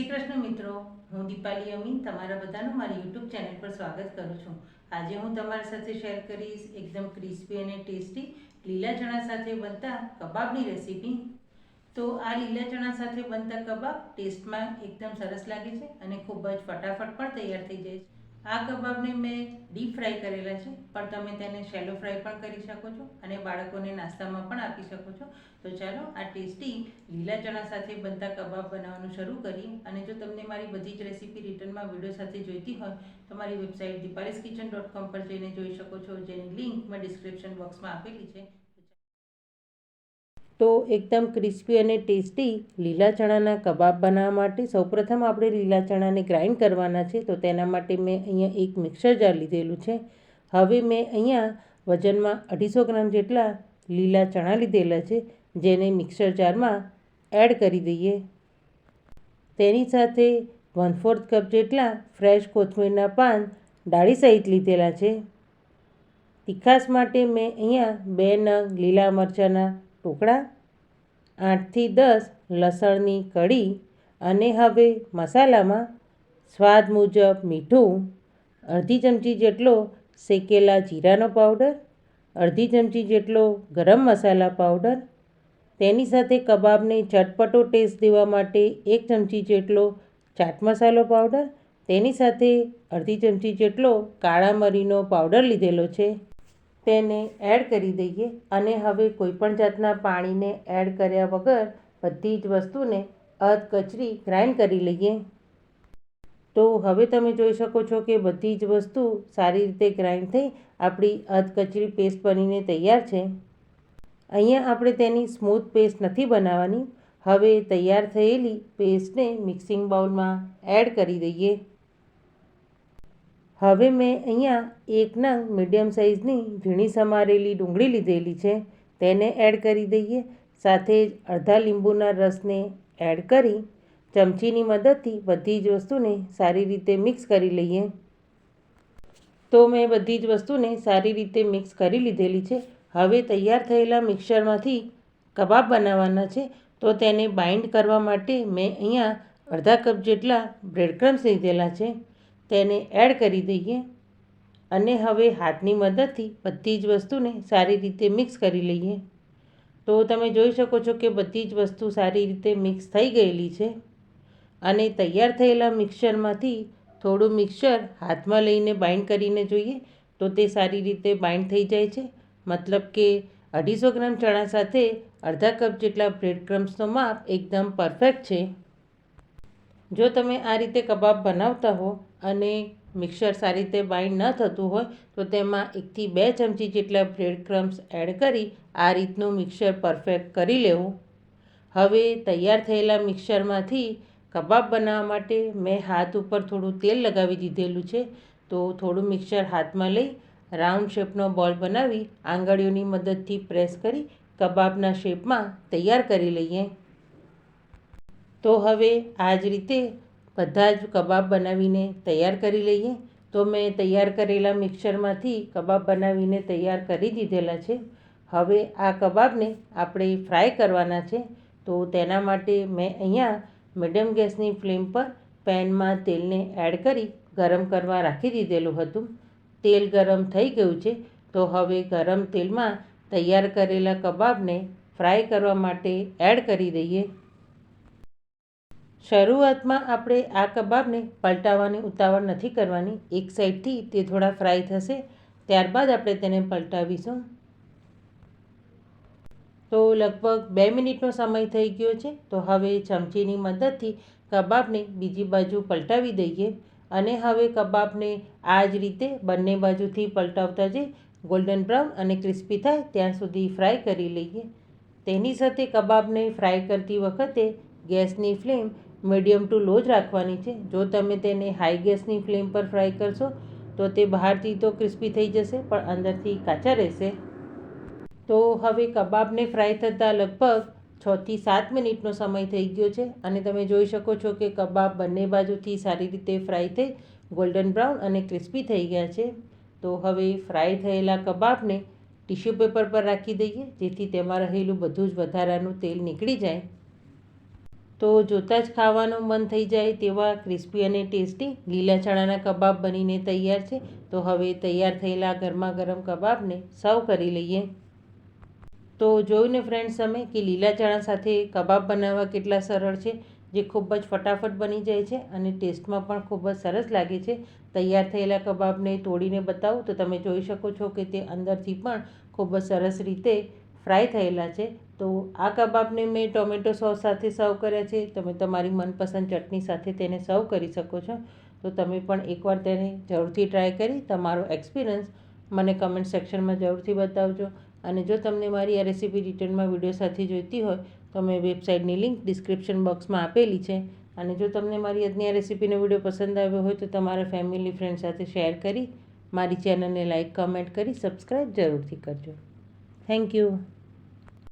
શ્રી કૃષ્ણ મિત્રો, હું દીપાલી અમીન, તમારા બધાનું મારી યુટ્યુબ ચેનલ પર સ્વાગત કરું છું. આજે હું તમારી સાથે શેર કરીશ એકદમ ક્રિસ્પી અને ટેસ્ટી લીલા ચણા સાથે બનતા કબાબની રેસીપી. તો આ લીલા ચણા સાથે બનતા કબાબ ટેસ્ટમાં એકદમ સરસ લાગે છે અને ખૂબ જ ફટાફટ પણ તૈયાર થઈ જાય છે. આ કબાબને મેં ડીપ ફ્રાય કરેલા છે, પણ તમે તેને શેલો ફ્રાય પણ કરી શકો છો અને બાળકોને નાસ્તામાં પણ આપી શકો છો. તો ચાલો આ ટેસ્ટી લીલા ચણા સાથે બનતા કબાબ બનાવવાનું શરૂ કરીએ અને જો તમને મારી બધી જ રેસીપી રિટર્નમાં વીડિયો સાથે જોઈતી હોય, તો મારી વેબસાઇટ દીપારીસ કિચન ડોટ કોમ પર જઈને જોઈ શકો છો, જેની લિંક મેં ડિસ્ક્રિપ્શન બોક્સમાં આપેલી છે. તો એકદમ ક્રિસ્પી અને ટેસ્ટી લીલા ચણાના કબાબ બનાવવા માટે સૌપ્રથમ આપણે લીલા ચણાને ગ્રાઇન્ડ કરવાના છે. તો તેના માટે મેં અહીંયા એક મિક્સર જાર લીધેલું છે. હવે મેં અહીંયા વજનમાં અઢીસો ગ્રામ જેટલા લીલા ચણા લીધેલા છે, જેને મિક્સર જારમાં એડ કરી દઈએ. તેની સાથે વન ફોર્થ કપ જેટલા ફ્રેશ કોથમીરના પાન ડાળી સહિત લીધેલા છે. તીખાસ માટે મેં અહીંયા બે નંગ લીલા મરચાંના ટુકડા, આઠથી દસ લસણની કળી અને હવે મસાલામાં સ્વાદ મુજબ મીઠું, અડધી ચમચી જેટલો શેકેલા જીરાનો પાવડર, અડધી ચમચી જેટલો ગરમ મસાલા પાવડર, તેની સાથે કબાબને ચટપટો ટેસ્ટ દેવા માટે એક ચમચી જેટલો ચાટ મસાલો પાવડર, તેની સાથે અડધી ચમચી જેટલો કાળા મરીનો પાવડર લીધેલો છે. તેને એડ કરી દઈએ અને હવે કોઈપણ જાતના પાણીને એડ કર્યા વગર બધી જ વસ્તુને અધકચરી ગ્રાઇન્ડ કરી લઈએ. તો હવે તમે જોઈ શકો છો કે બધી જ વસ્તુ સારી રીતે ગ્રાઇન્ડ થઈ આપણી અધકચરી પેસ્ટ બનીને તૈયાર છે. અહીંયા આપણે તેની સ્મૂથ પેસ્ટ નથી બનાવવાની. હવે તૈયાર થયેલી પેસ્ટને મિક્સિંગ બાઉલમાં એડ કરી દઈએ. હવે મેં અહીંયા એકના મીડિયમ સાઇઝની ઝીણી સમારેલી ડુંગળી લીધેલી છે, તેને એડ કરી દઈએ. સાથે જ અડધા લીંબુના રસને એડ કરી ચમચીની મદદથી બધી જ વસ્તુને સારી રીતે મિક્સ કરી લઈએ. તો મેં બધી જ વસ્તુને સારી રીતે મિક્સ કરી લીધેલી છે. હવે તૈયાર થયેલા મિક્સરમાંથી કબાબ બનાવવાના છે. તો તેને બાઇન્ડ કરવા માટે મેં અહીંયા અડધા કપ જેટલા બ્રેડક્રમ્સ લીધેલા છે. તેને એડ કરી દઈએ. અને હવે હાથની મદદથી બધી જ વસ્તુને સારી રીતે મિક્સ કરી લઈએ. તો તમે જોઈ શકો છો કે બધી જ વસ્તુ સારી રીતે મિક્સ થઈ ગયેલી છે. અને તૈયાર થયેલા મિક્સરમાંથી થોડું મિક્સર હાથમાં લઈને બાઇન્ડ કરીને જોઈએ તો તે સારી રીતે બાઇન્ડ થઈ જાય છે. મતલબ કે અઢીસો ગ્રામ ચણા સાથે અડધા કપ જેટલા બ્રેડ ક્રમ્સનો માપ એકદમ પરફેક્ટ છે. જો તમે આ રીતે કબાબ બનાવતા હો અને મિક્સર સારી રીતે બાઇન્ડ ન થતું હોય, તો તેમાં એકથી બે ચમચી જેટલા બ્રેડ ક્રમ્સ એડ કરી આ રીતનું મિક્સર પરફેક્ટ કરી લેવું. હવે તૈયાર થયેલા મિક્સરમાંથી કબાબ બનાવવા માટે મેં હાથ ઉપર થોડું તેલ લગાવી દીધેલું છે, તો થોડું મિક્સર હાથમાં લઈ રાઉન્ડ શેપનો બોલ બનાવી આંગળીઓની મદદથી પ્રેસ કરી કબાબના શેપમાં તૈયાર કરી લઈએ. તો હવે આ જ રીતે બધા જ કબાબ બનાવીને તૈયાર કરી લઈએ. તો મેં તૈયાર કરેલા મિક્સરમાંથી કબાબ બનાવીને તૈયાર કરી દીધેલા છે. હવે આ કબાબને આપણે ફ્રાય કરવાના છે. તો તેના માટે મેં અહીંયા મીડિયમ ગેસની ફ્લેમ પર પેનમાં તેલને એડ કરી ગરમ કરવા રાખી દીધેલું હતું. તેલ ગરમ થઈ ગયું છે. તો હવે ગરમ તેલમાં તૈયાર કરેલા કબાબને ફ્રાય કરવા માટે એડ કરી દઈએ. શરૂઆતમાં આપણે આ કબાબને પલટાવવાની ઉતાવળ નથી કરવાની. એક સાઈડથી તે થોડા ફ્રાય થશે. ત્યારબાદ આપણે તેને પલટાવીશું. તો લગભગ બે મિનિટનો સમય થઈ ગયો છે. તો હવે ચમચીની મદદથી કબાબને બીજી બાજુ પલટાવી દઈએ. અને હવે કબાબને આ જ રીતે બંને બાજુથી પલટાવતા જઈ ગોલ્ડન બ્રાઉન અને ક્રિસ્પી થાય ત્યાં સુધી ફ્રાય કરી લઈએ. તેની સાથે કબાબને ફ્રાય કરતી વખતે ગેસની ફ્લેમ મીડિયમ ટુ લો જ રાખવાની છે. જો તમે તેને હાઈ ગેસની ફ્લેમ પર ફ્રાય કરશો, તો તે બહારથી તો ક્રિસ્પી થઈ જશે, પણ અંદરથી કાચા રહેશે. તો હવે કબાબને ફ્રાય થતાં લગભગ છથી સાત મિનિટનો સમય થઈ ગયો છે અને તમે જોઈ શકો છો કે કબાબ બંને બાજુથી સારી રીતે ફ્રાય થઈ ગોલ્ડન બ્રાઉન અને ક્રિસ્પી થઈ ગયા છે. તો હવે ફ્રાય થયેલા કબાબને ટિશ્યુ પેપર પર રાખી દઈએ, જેથી તેમાં રહેલું બધું જ વધારાનું તેલ નીકળી જાય. તો જોતાં જ ખાવાનું મન થઈ જાય તેવા ક્રિસ્પી અને ટેસ્ટી લીલા ચણાના કબાબ બનીને તૈયાર છે. તો હવે તૈયાર થયેલા ગરમા ગરમ કબાબને સર્વ કરી લઈએ. તો જોયું ને ફ્રેન્ડ્સ તમે કે લીલા ચણા સાથે કબાબ બનાવવા કેટલા સરળ છે? જે ખૂબ જ ફટાફટ બની જાય છે અને ટેસ્ટમાં પણ ખૂબ જ સરસ લાગે છે. તૈયાર થયેલા કબાબને તોડીને બતાવું તો તમે જોઈ શકો છો કે તે અંદરથી પણ ખૂબ જ સરસ રીતે ફ્રાય થયેલા છે. તો આ કબાબને મેં ટોમેટો સોસ સાથે સર્વ કર્યા છે. તમે તમારી મનપસંદ ચટણી સાથે તેને સર્વ કરી શકો છો. તો તમે પણ એકવાર તેને જરૂરથી ટ્રાય કરી તમારો એક્સપિરિયન્સ મને કમેન્ટ સેક્શનમાં જરૂરથી બતાવજો. અને જો તમને મારી આ રેસીપી રિટર્નમાં વીડિયો સાથે જોઈતી હોય, તો મેં વેબસાઇટની લિંક ડિસ્ક્રિપ્શન બોક્સમાં આપેલી છે. અને જો તમને મારી આજની આ રેસીપીનો વીડિયો પસંદ આવ્યો હોય, તો તમારા ફેમિલી ફ્રેન્ડ સાથે શેર કરી મારી ચેનલને લાઇક કમેન્ટ કરી સબસ્ક્રાઈબ જરૂરથી કરજો. Thank you.